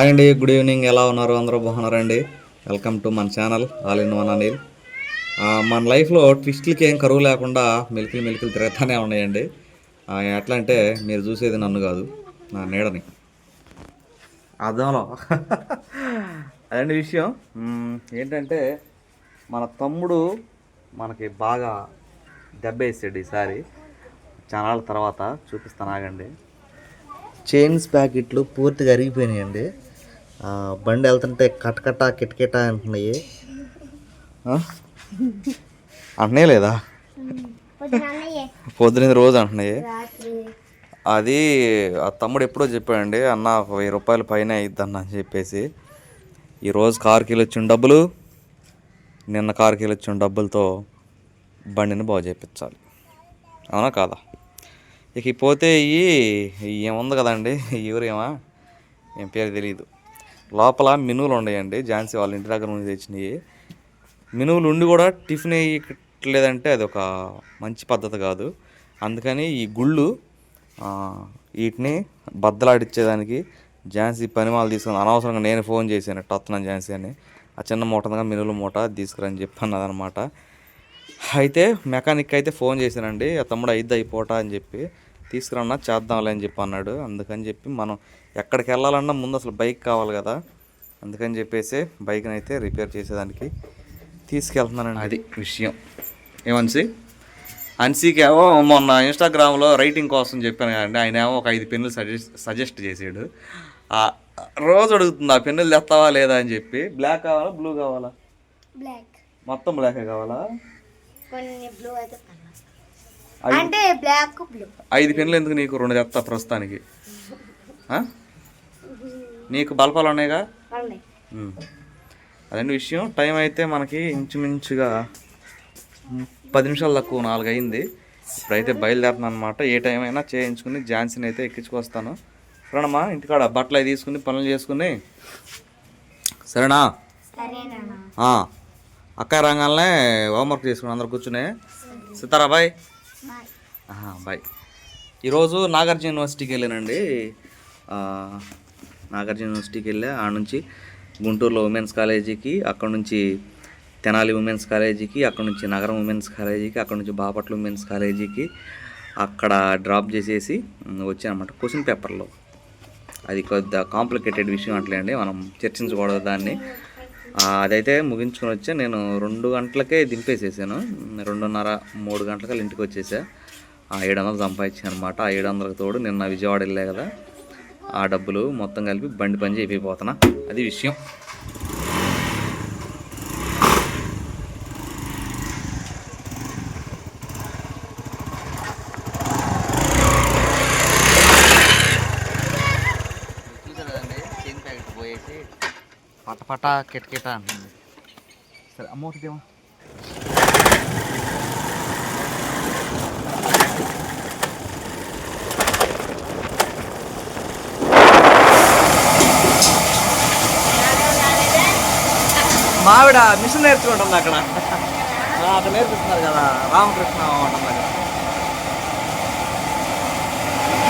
Hi అండి good evening. ఎలా ఉన్నారు? అందరూ బాగున్నారండి? వెల్కమ్ టు మన channel all in one Anil. మన లైఫ్లో ట్విస్ట్లకి ఏం కరువు లేకుండా మెలికిలు మెలికిలు తిరుగుతూనే ఉన్నాయండి. ఎట్లా అంటే మీరు చూసేది నన్ను కాదు నా నీడని. అర్థంలో. అదండి విషయం. ఏంటంటే మన తమ్ముడు మనకి బాగా దెబ్బేసాడు ఈసారి. చాలా తర్వాత చూపిస్తాను ఆగండి. చైన్స్ ప్యాకెట్లు పూర్తిగా అరిగిపోయినాయండి. బండి వెళ్తుంటే కటకట కిటకిట అంటున్నాయి. అంటున్నాయి లేదా? పొద్దున రోజు అంటున్నాయి. అది ఆ తమ్ముడు ఎప్పుడో చెప్పాడండి అన్న వెయ్యి రూపాయల పైన అన్న అని చెప్పేసి. ఈరోజు కారుకి వచ్చిన డబ్బులు నిన్న కారుకి వచ్చిన డబ్బులతో బండిని బాగు చేయించాలి అవునా కాదా? ఇక పోతే ఈ ఏముంది కదండి? ఎవరేమా ఏం పేరు తెలియదు లోపల మినువులు ఉన్నాయండి. ఝాన్సీ వాళ్ళ ఇంటి దగ్గర నుంచి తెచ్చినాయి మినువులు ఉండి కూడా టిఫిన్ వేయట్లేదంటే అది ఒక మంచి పద్ధతి కాదు. అందుకని ఈ గుళ్ళు వీటిని బద్దలాడిచ్చేదానికి ఝాన్సీ పనిమాలు తీసుకుని అనవసరంగా నేను ఫోన్ చేశాను టత్తున్నాను ఝాన్సీ అని. ఆ చిన్న మూట ఉందిగా మినువుల మూట తీసుకురని చెప్పి అన్నదనమాట. అయితే మెకానిక్ అయితే ఫోన్ చేశానండి. ఆ తమ్ముడు అయిద్ది అయిపోట అని చెప్పి తీసుకురన్నా చేద్దాంలే అని చెప్పి అన్నాడు. అందుకని చెప్పి మనం ఎక్కడికి వెళ్ళాలన్నా ముందు అసలు బైక్ కావాలి కదా. అందుకని చెప్పేసి బైక్ని అయితే రిపేర్ చేసేదానికి తీసుకెళ్తున్నానండి. అది విషయం. ఏమన్సి అన్సీకి ఏమో మొన్న ఇన్స్టాగ్రామ్లో రైటింగ్ కోసం చెప్పాను కదండి. ఆయన ఏమో ఒక ఐదు పెన్నులు సజెస్ట్ సజెస్ట్ చేసాడు. ఆ, రోజు అడుగుతుంది ఆ పెన్నులు తెస్తావా లేదా? అని చెప్పి. బ్లాక్ కావాలా? బ్లూ కావాలా? బ్లాక్ మొత్తం బ్లాకే కావాలా? కొన్ని బ్లూ అయితే అంటే బ్లాక్ బ్లూ ఐదు పెన్నులు ఎందుకు నీకు రెండు తెస్తా ప్రస్తుతానికి? నీకు బల్పాలు ఉన్నాయిగా. అదండి విషయం. టైం అయితే మనకి ఇంచుమించుగా పది నిమిషాలు తక్కువ నాలుగు అయింది ఇప్పుడైతే బయలుదేరుతున్నాను అనమాట ఏ టైం అయినా చేయించుకుని ఝాన్సీని అయితే ఎక్కించుకొస్తాను. సరేనమ్మా ఇంటికాడ బట్టలు అవి తీసుకుని పనులు చేసుకుని? సరేనా. అక్క రంగాలనే హోంవర్క్ చేసుకుని అందరు కూర్చుని. సితారా బాయ్. బాయ్ ఈరోజు నాగార్జున యూనివర్సిటీకి వెళ్ళానండి. నాగార్జున యూనివర్సిటీకి వెళ్ళా. ఆడ నుంచి గుంటూరులో ఉమెన్స్ కాలేజీకి అక్కడ నుంచి తెనాలి ఉమెన్స్ కాలేజీకి అక్కడ నుంచి నగరం ఉమెన్స్ కాలేజీకి అక్కడ నుంచి బాపట్ల ఉమెన్స్ కాలేజీకి అక్కడ డ్రాప్ చేసేసి వచ్చానమాట క్వశ్చన్ పేపర్లో. అది కొద్దిగా కాంప్లికేటెడ్ విషయం అట్లే అండి మనం చర్చించకూడదు దాన్ని. అదైతే ముగించుకొని వచ్చి నేను రెండు గంటలకే దింపేసేసాను. రెండున్నర మూడు గంటలకల్లా ఇంటికి వచ్చేసా. ఆ ఏడు వందలు సంపాదించాను అనమాట ఆ ఏడు వందలకు తోడు నిన్న విజయవాడ వెళ్ళా కదా. ఆ డబ్బులు మొత్తం కలిపి బండి పని చేయిపోతున్నా అది విషయం చూసారు కదండి చైన్ ప్యాకెట్ పోయేసి పటా పట కిటకిట అంటుంది. సరే అమౌంట్ ఏమో మావిడ మిషన్ నేర్చుకుంటుంది అక్కడ. అక్కడ నేర్పిస్తున్నారు కదా రామకృష్ణ ఉంటుంది అక్కడ.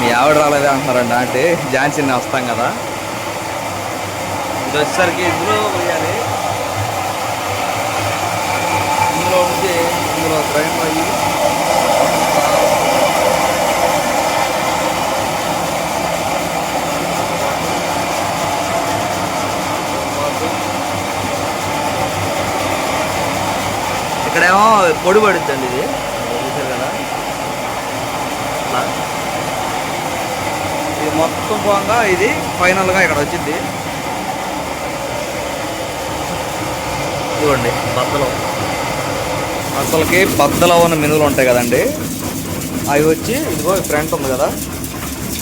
మీ ఆవిడ రాలేదే అంటున్నారండి అంటే ఝాన్సీని వస్తాం కదా. ఇది వచ్చేసరికి ఇందులో పోయాలి. ఇందులో ఉంటే ఇందులో ట్రైన్ అయ్యి. ఇక్కడేమో పొడి పడుద్దండి ఇది. చూసారు కదా? ఇది మొత్తం పోగా ఇది ఫైనల్గా ఇక్కడ వచ్చింది. చూడండి బద్దలు. అసలుకి బద్దలు ఉన్న మినులు ఉంటాయి కదండి. అవి వచ్చి ఇదిగో ఫ్రంట్ ఉంది కదా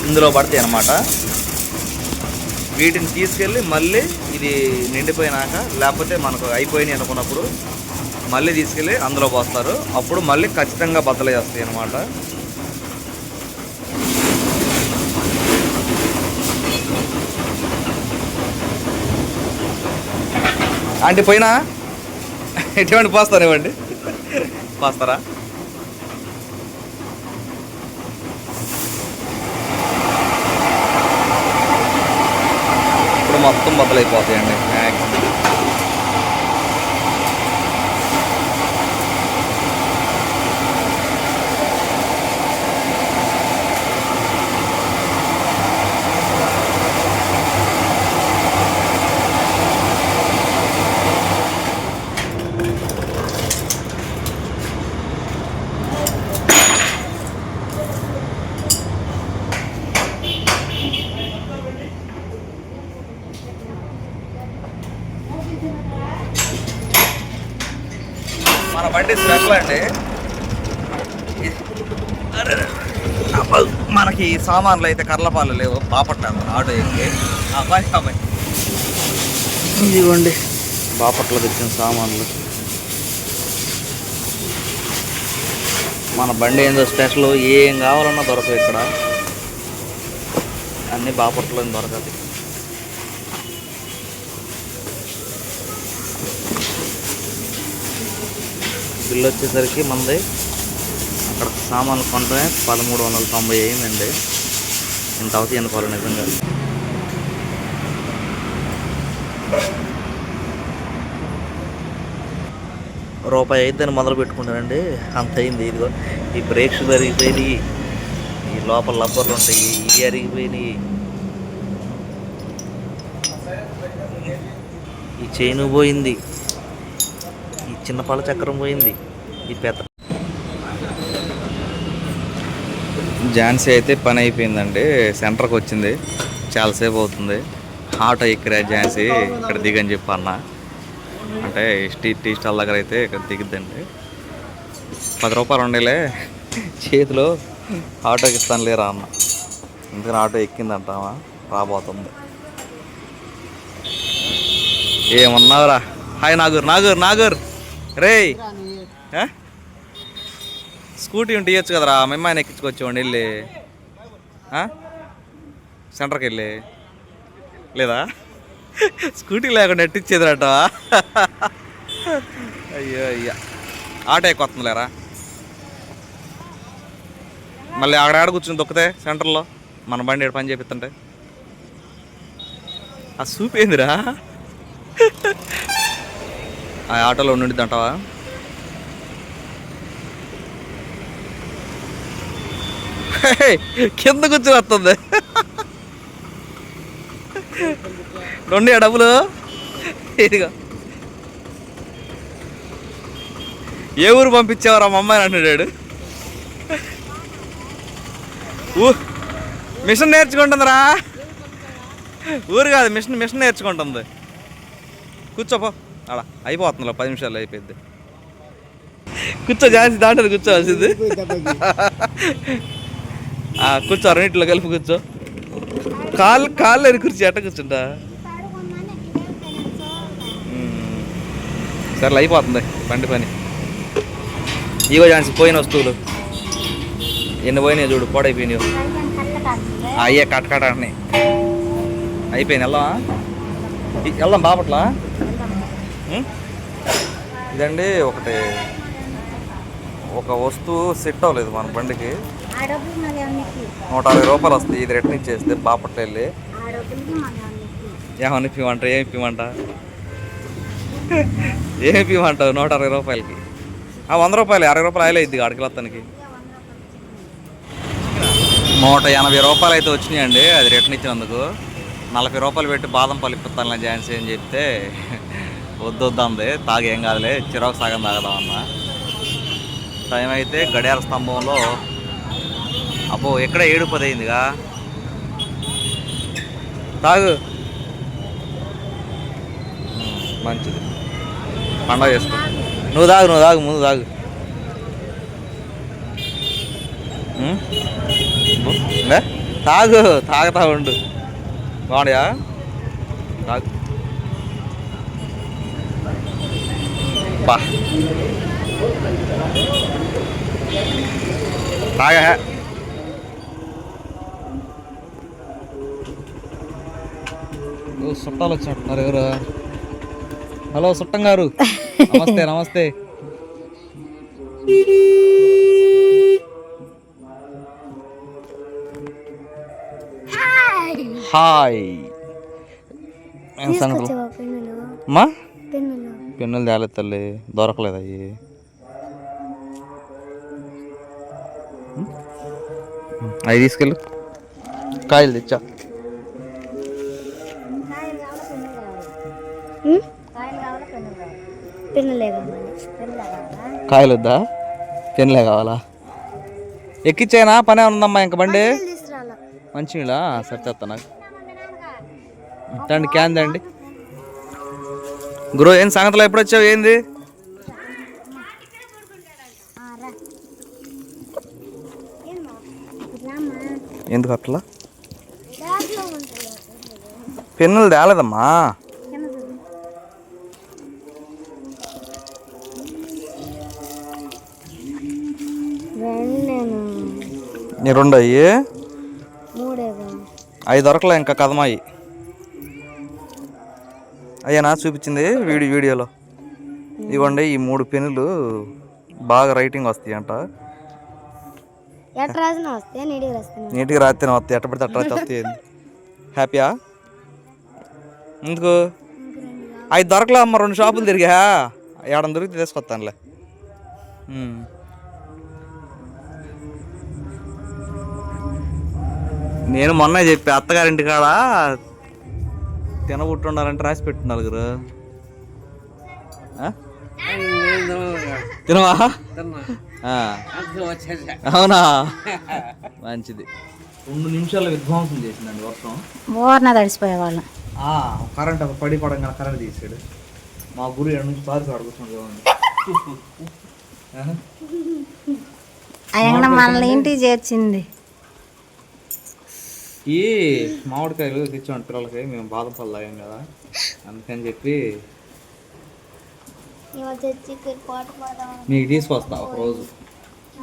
ఇందులో పడతాయి అన్నమాట. వీటిని తీసుకెళ్ళి మళ్ళీ ఇది నిండిపోయినాక లేకపోతే మనకు అయిపోయినాయి అనుకున్నప్పుడు మళ్ళీ తీసుకెళ్ళి అందులో పోస్తారు. అప్పుడు మళ్ళీ ఖచ్చితంగా బద్దలు చేస్తాయి అనమాట అంటే పోయినా? ఎటువంటి పోస్తారు ఇవ్వండి పోస్తారా? మొత్తం బద్దలైపోతాయండి. మన బండి స్పెషల్ అండి. మనకి సామాన్లు అయితే కర్లపాలు లేవు బాపట్లేదు ఆటో ఎక్కి. అబ్బాయి అబ్బాయి. ఇదిగోండి. బాపట్లో తెచ్చిన సామాన్లు. మన బండి ఏందో స్పెషల్ ఏం కావాలన్నా దొరకదు ఇక్కడ. అన్నీ బాపట్లో దొరకదు బిల్ వచ్చేసరికి మనది అక్కడ సామాన్లు కొంటే పదమూడు వందల తొంభై అయిందండి. ఇంత అవుతాయి అనుకోవాలి నిజంగా? రూపాయి అయిద్దని మొదలు పెట్టుకుంటానండి అంత అయింది. ఇదిగో ఈ బ్రేక్స్ అరిగిపోయినాయి ఈ లోపల లబ్బర్లు ఉంటాయి. ఇవి అరిగిపోయినాయి. ఈ చైను పోయింది. చిన్న పళ్ళ చక్రం పోయింది. ఈ పెద్ద ఝాన్సీ అయితే పని అయిపోయిందండి. సెంటర్కి వచ్చింది. చాలాసేపు అవుతుంది. ఆటో ఎక్కిరా ఝాన్సీ. ఇక్కడ దిగని చెప్పి అన్న. అంటే టీ టీ స్టాల్ దగ్గర అయితే ఇక్కడ దిగుద్దండి. పది రూపాయలు ఉండేలే. చేతిలో ఆటోకి ఇస్తాను లేరా అన్న. ఎందుకని ఆటో ఎక్కిందంటావా? రాబోతుంది. ఏమన్నావురా? హాయ్ నాగూర్ నాగూర్ నాగూర్. రేయ్. స్కూటీ ఉంటే ఇవ్వచ్చు కదరా. మేము ఆయన ఎక్కించుకొచ్చామండి వెళ్ళి. సెంటర్కి వెళ్ళి. లేదా? స్కూటీ లేకుండా ఎట్టించేదిరాట అయ్యో అయ్యా. ఆటో ఎక్కువ లేరా మళ్ళీ ఆడ ఆడ కూర్చుని దొక్కితే సెంటర్లో మన బండి ఏడు పని చేపిస్తుంటే ఆ సూప్ ఏందిరా ఆ ఆటోలో ఉండిద్ది అంటావా కింద కూర్చుని వస్తుంది. రెండు డబ్బులు? ఇదిగో. ఏ ఊరు పంపించేవారా మా అమ్మాయి అంటున్నాడు. ఊ మిషన్ నేర్చుకుంటుందిరా. ఊరు కాదు మిషన్ మిషన్ నేర్చుకుంటుంది. కూర్చోపో అలా అయిపోతుందిలే పది నిమిషాలు అయిపోయింది కూర్చో జాన్సీ దాంట్లో కూర్చోవాల్సింది ఆ, కూర్చో రెండింటిలో కలిపి కూర్చో. కాళ్ళు కాళ్ళు లేని కూర్చో ఎట్ట కూర్చుంటా. మ్మ్. సర్లే అయిపోతుంది. బండి పని. ఇగో ఛాన్స్ పోయిన వస్తువులు. ఎన్ని పోయినాయి చూడు పాడైపోయినాయి. అయ్యే కట్ కట్ అంటున్నాయి అయిపోయింది వెళ్దామా? వెళ్దాం బాపట్లా? ఇదండి ఒకటి. ఒక వస్తువు సెట్ అవ్వలేదు మన బండికి. నూట అరవై రూపాయలు వస్తాయి. ఇది రిటర్న్ ఇచ్చేస్తే బాపట్ల వెళ్ళి. ఏమని ఇప్పిమంట ఏం ఇప్పిమంట? ఏం ఇప్పిమంటావు నూట అరవై రూపాయలకి? ఆ వంద రూపాయలు అరవై రూపాయలు ఆయిల్ అయింది అడగలత్తనికి నూట ఎనభై రూపాయలు అయితే వచ్చినాయండి అది రిటర్న్ ఇచ్చినందుకు. నలభై రూపాయలు పెట్టి బాదం పల్లి ఇప్పిస్తాను ఝాన్సీ అని చెప్తే వద్దు వద్దంది తాగేం కాదులే చిరాకు సగం తాగదామన్నా టైం అయితే గడియార స్తంభంలో అబ్బో ఎక్కడ ఏడు పది అయిందిగా తాగు మంచిది. పండగ చేసుకో. నువ్వు తాగు నువ్వు తాగు ముందు తాగు. తాగు తాగుతా ఉండు. బాగుండయా? తాగు. బా తాగా ఓ చుట్టాలు వచ్చినట్టున్నారు ఎవరు హలో సుట్టం గారు నమస్తే నమస్తే హాయ్ ఏం సంగతులు తీసుకొచ్చావా పెన్నులు తేలేదు తల్లి. దొరకలేదు అవి అవి తీసుకెళ్ళు. కాయలు తెచ్చా. కాయలు వద్దా? పెన్నులే కావాలా? ఎక్కిచ్చేనా? పనే ఉందమ్మా ఇంక బండి? మంచినీళ్ళ? సరే నాకు. తండి క్యాన్ తండి గురు ఏం సంగతిలో ఎప్పుడు వచ్చావు ఏంది? ఎందుకు అట్లా? పెన్నులు తేలేదమ్మా. రెండు అయ్యి అవి దొరకలే ఇంకా కదమాయి అయ్యానా చూపించింది వీడియో వీడియోలో. ఇవ్వండి ఈ మూడు పెన్నులు బాగా రైటింగ్ వస్తాయి అంట. నీట్గా రాస్తేనే వస్తాయి. ఎట్ట పడితే అట్ట రాస్తే వస్తాయి. హ్యాపీయా? ఎందుకు? అవి దొరకలే అమ్మ రెండు షాపులు తిరిగా ఏడని దొరికితే తీసుకొస్తానులే. నేను మొన్న చెప్పి అత్తగారింటి కాడ తినబుట్టుండాలంటే రాసి పెట్టు నలుగురు. ఆ? తినవా. అవునా? మంచిది. రెండు నిమిషాలు విధ్వంసం చేసిందండి వర్షం. బోర్న తడిసిపోయేవాళ్ళం. కరెంట్ పడి పడంగా కరెంట్ తీసాడు మా గురి ఎడ నుంచి పారి చూడండి? ఆయన మనల్ని ఇంటికి చేర్చింది? ఈ మామిడికాయలు తెచ్చామండి పిల్లలకి మేము బాదం పళ్ళు తాగాం కదా. అందుకని చెప్పి మీకు తీసుకొస్తా ఒక రోజు.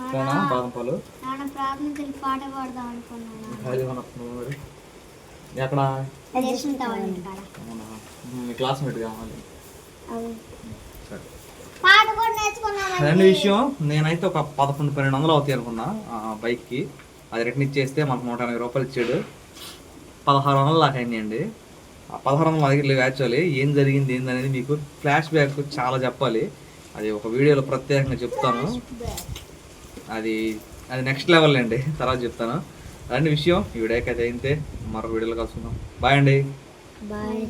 సరేనా? బాదం పాలు? నాన్న ప్రార్థన పాట పాడదాం అనుకున్నాను ఖాళీగా ఉన్నప్పుడు మరి. ఎక్కడ? మీ క్లాస్మేట్ కావాలి. రెండు విషయం నేనైతే ఒక పదకొండు పన్నెండు వందలు అవుతాయి అనుకున్నా బైక్కి అది రిటర్న్ ఇచ్చేస్తే మనకు నూట ఎనభై రూపాయలు ఇచ్చాడు. పదహారు వందలు దాకా అయినాయండి. ఆ పదహారు వందలు దగ్గర లేవు యాక్చువల్లీ ఏం జరిగింది ఏందనేది మీకు ఫ్లాష్ బ్యాక్ చాలా చెప్పాలి. అది ఒక వీడియోలో ప్రత్యేకంగా చెప్తాను. అది అది నెక్స్ట్ లెవెల్ అండి. తర్వాత చెప్తాను. అలాంటి విషయం. ఈ వీడియోకి అయితే అయితే మరొక వీడియోలో కలుసుకుందాం. బాయ్ అండి. బాయ్